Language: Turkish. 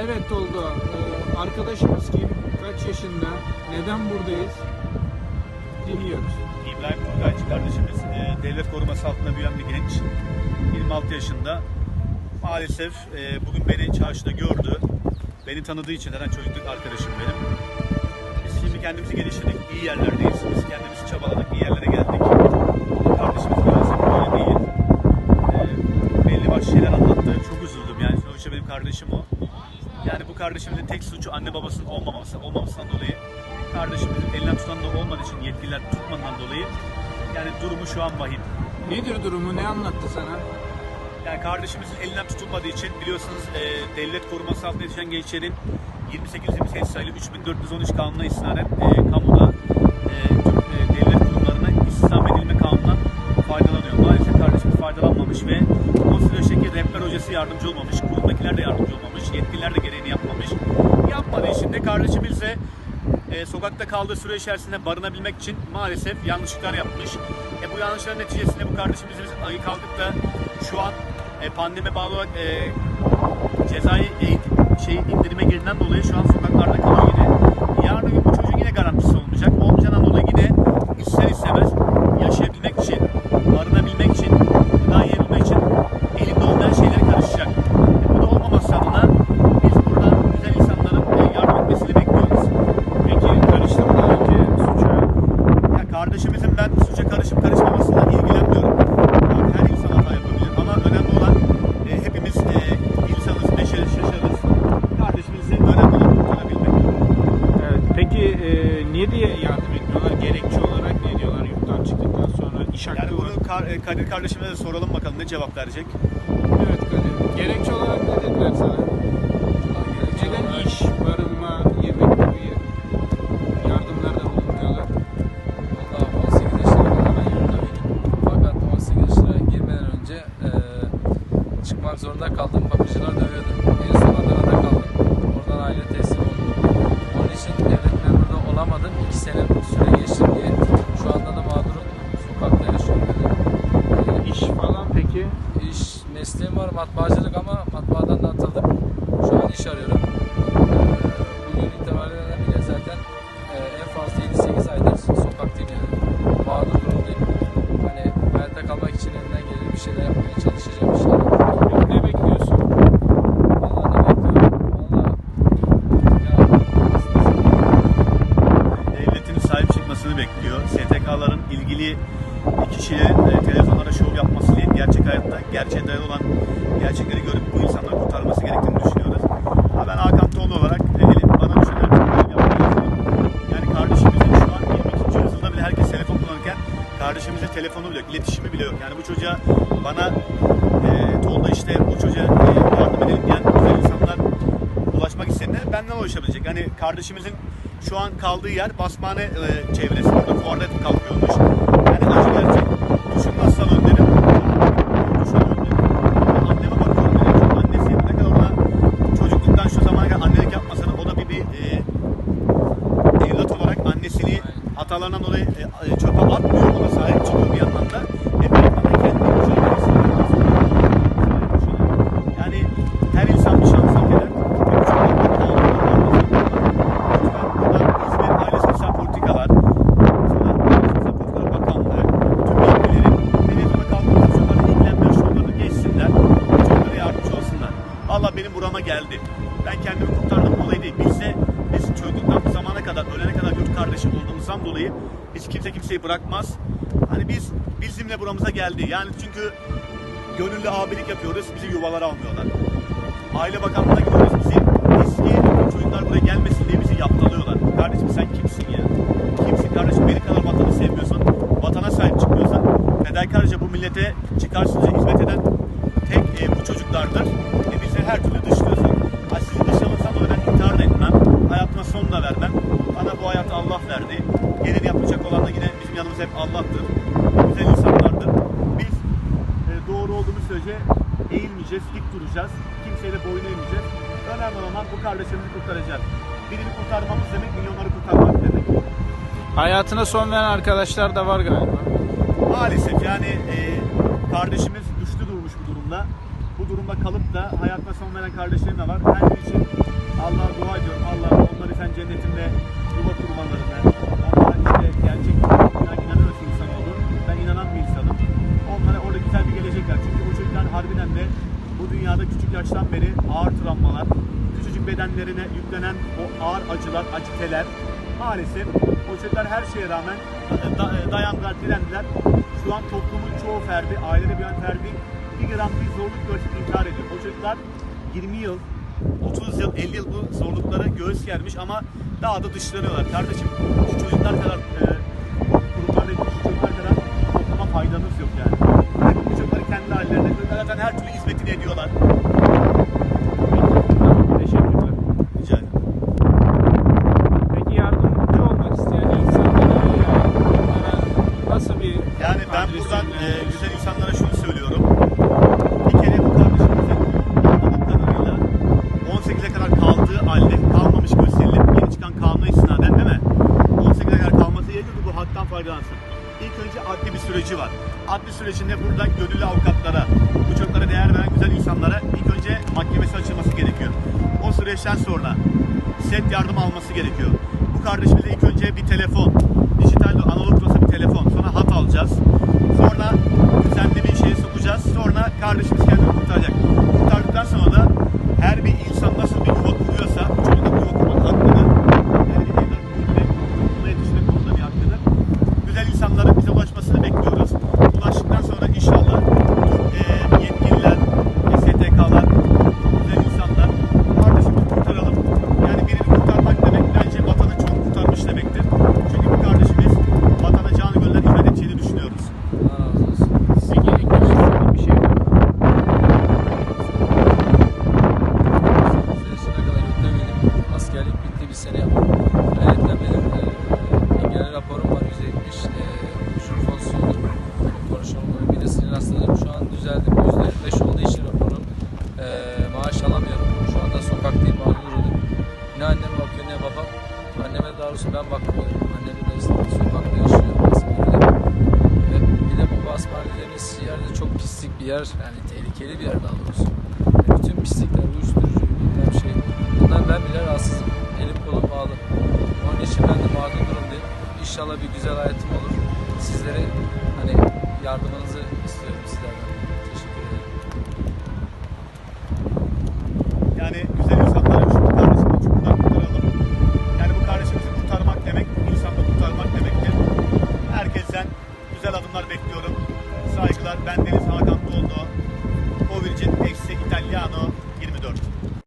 Evet Tolga. Ee, arkadaşımız kim? Kaç yaşında? Neden buradayız? Dinliyoruz. İbrahim Turgaycı kardeşimiz e, devlet koruması altında büyüyen bir genç. 26 yaşında. Maalesef e, bugün beni çarşıda gördü. Beni tanıdığı için zaten çocukluk arkadaşım benim. Biz şimdi kendimizi geliştirdik. iyi yerlerdeyiz. Biz kendimizi çabaladık. iyi yerlere geldik. Yani bu kardeşimizin tek suçu anne babasının olmaması, olmamasından dolayı kardeşimizin elinden tutan da olmadığı için yetkililer tutmadığından dolayı yani durumu şu an vahim. Nedir durumu? Ne anlattı sana? Yani kardeşimizin elinden tutulmadığı için biliyorsunuz e, devlet koruması altında yetişen gençlerin 28-28 sayılı 3413 kanununa istinaden e, kamuda e, tüm e, devlet kurumlarına istihdam edilme kanunundan faydalanıyor. Maalesef kardeşimiz faydalanmamış ve o süreçteki rehber hocası yardımcı olmamış, kurumdakiler de yardımcı olmamış, yetkililer de gereğini yapmamış. Yapmadığı için de kardeşimiz de e, sokakta kaldığı süre içerisinde barınabilmek için maalesef yanlışlıklar yapmış. E, bu yanlışların neticesinde bu kardeşimizin ayı kalkıp da şu an e, pandemi bağlı olarak e, cezai eğitim, şey indirime girdiğinden dolayı şu an sokaklarda Kadir kardeşime de soralım bakalım ne cevap verecek. Evet Kadir. Gerekçe olarak ne dediler sana? Kişilerin e, telefonlara şov yapması değil, gerçek hayatta gerçeğe dayalı olan gerçekleri görüp bu insanları kurtarması gerektiğini düşünüyoruz. Ama ben Hakan Toğlu olarak e, elim bana düşen her. Yani kardeşimizin şu an 22. yüzyılda bile herkes telefon kullanırken kardeşimizin telefonu bile yok, iletişimi bile yok. Yani bu çocuğa bana e, Tolga işte o çocuğa e, yardım edelim diyen güzel insanlar ulaşmak isteyenler benden ulaşabilecek. Yani kardeşimizin şu an kaldığı yer Basmane e, çevresi. Fuarda kalkıyormuş. Hatalarından dolayı e, e, Ben kendimi kurtardım olayı değil. Biz de biz çocukluktan bu zamana kadar, ölene kadar yurt kardeşi olduğumuzdan dolayı hiç kimse kimseyi bırakmaz. Hani biz bizimle buramıza geldi. Yani çünkü gönüllü abilik yapıyoruz, bizi yuvalara almıyorlar. Aile Bakanlığı'na gidiyoruz, dik duracağız. Kimseyle boyun eğmeyeceğiz. Önemli olan bu kardeşimizi kurtaracağız. Birini kurtarmamız demek milyonları kurtarmak demek. Hayatına son veren arkadaşlar da var galiba. Maalesef yani e, kardeşimiz güçlü durmuş bu durumda. Bu durumda kalıp da hayatına son veren kardeşlerim de var. Her için küçücük bedenlerine yüklenen o ağır acılar, aciteler maalesef çocuklar her şeye rağmen da- dayandılar, direndiler. Şu an toplumun çoğu ferdi, ailede bir ferdi bir gram bir zorluk görsün intihar ediyor. O çocuklar 20 yıl, 30 yıl, 50 yıl bu zorluklara göğüs germiş ama daha da dışlanıyorlar. Kardeşim şu çocuklar kadar e, gruplardaki çocuklar kadar topluma faydanız yok yani. Bu çocukları kendi hallerinde zaten her türlü hizmetini ediyorlar. Kaldığı halde kalmamış gösterilip yeni çıkan kanuna istinaden değil mi? 18'e kadar kalması gerekiyor ki bu haktan faydalansın. İlk önce adli bir süreci var. Adli sürecinde buradan gönüllü avukatlara, bu çocuklara değer veren güzel insanlara ilk önce mahkemesi açılması gerekiyor. O süreçten sonra set yardım alması gerekiyor. Bu kardeşimize ilk önce bir telefon, dijital analog olsa bir telefon, sonra hat alacağız. Sonra düzenli bir şeye sokacağız. Sonra kardeşimiz kendini kurtaracak. Kurtardıktan sonra da her bir insan nasıl bir Ne annem bakıyor ne babam. Anneme daha doğrusu ben bakmıyorum. Annem de sokakta yaşıyor. Basmaniye'de. Ve bir de bu basmane yerde çok pislik bir yer. Yani tehlikeli bir yer daha doğrusu. Yani bütün pislikler, uyuşturucu, bilmem şey. Bundan ben bile rahatsızım. Elim kolum bağlı. Onun için ben de mağdur durumdayım. İnşallah bir güzel hayatım olur. Sizlere hani yardımınızı istiyorum sizlerden.